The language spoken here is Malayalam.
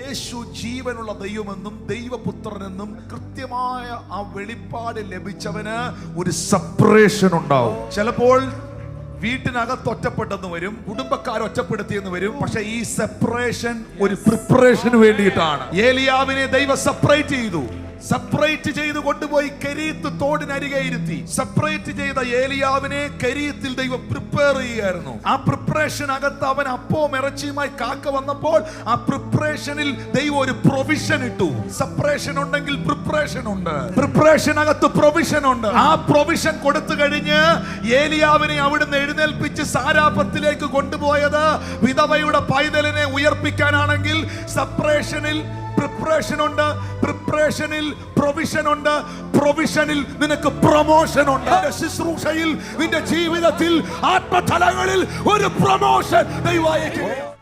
യേശു ജീവനുള്ള ദൈവമെന്നും ദൈവപുത്രനെന്നും കൃത്യമായ ആ വെളിപ്പാട് ലഭിച്ചവന് ഒരു സെപ്പറേഷൻ ഉണ്ടാവും. ചിലപ്പോൾ വീട്ടിനകത്ത് ഒറ്റപ്പെട്ടെന്ന് വരും കുടുംബക്കാർ ഒറ്റപ്പെടുത്തിയെന്ന് വരും പക്ഷെ ഈ സെപ്പറേഷൻ ഒരു പ്രിപ്പറേഷന് വേണ്ടിയിട്ടാണ്. ഏലിയാവിനെ ദൈവം സെപ്പറേറ്റ് ചെയ്തു. സെപ്പറേറ്റ് ചെയ്ത് കൊണ്ടുപോയി കരീത്ത് തോടിനരികെ ഇരുത്തി. സെപ്പറേറ്റ് ചെയ്ത ഏലിയാവിനെ കരീത്തിൽ ദൈവം പ്രിപ്പയർ ചെയ്യുകയായിരുന്നു. ആ പ്രിപ്പറേഷൻ അകത്ത് അവൻ അപ്പവും ഇറച്ചിയുമായി കാക്ക വന്നപ്പോൾ ആ പ്രിപ്പറേഷനിൽ ദൈവം ഒരു പ്രൊവിഷൻ ഇട്ടു. സെപ്പറേഷൻ ഉണ്ടെങ്കിൽ പ്രിപ്പറേഷൻ ഉണ്ട്. പ്രിപ്പറേഷൻ അകത്ത് പ്രൊവിഷൻ ഉണ്ട്. ആ പ്രൊവിഷൻ കൊടുത്തു കഴിഞ്ഞ് ഏലിയാവിനെ അവിടുന്ന് എഴുന്നേൽപ്പിച്ച് സാരാപത്തിലേക്ക് കൊണ്ടുപോയത് വിധവയുടെ പൈതലിനെ ഉയർപ്പിക്കാനാണെങ്കിൽ സെപ്പറേഷനിൽ പ്രിപ്പറേഷൻ ഉണ്ട്. പ്രിപ്പറേഷനിൽ പ്രൊവിഷൻ ഉണ്ട്. പ്രൊവിഷനിൽ നിനക്ക് പ്രൊമോഷൻ ഉണ്ട്. ശുശ്രൂഷയിൽ നിന്റെ ജീവിതത്തിൽ ആത്മതലങ്ങളിൽ ഒരു പ്രൊമോഷൻ ദൈവം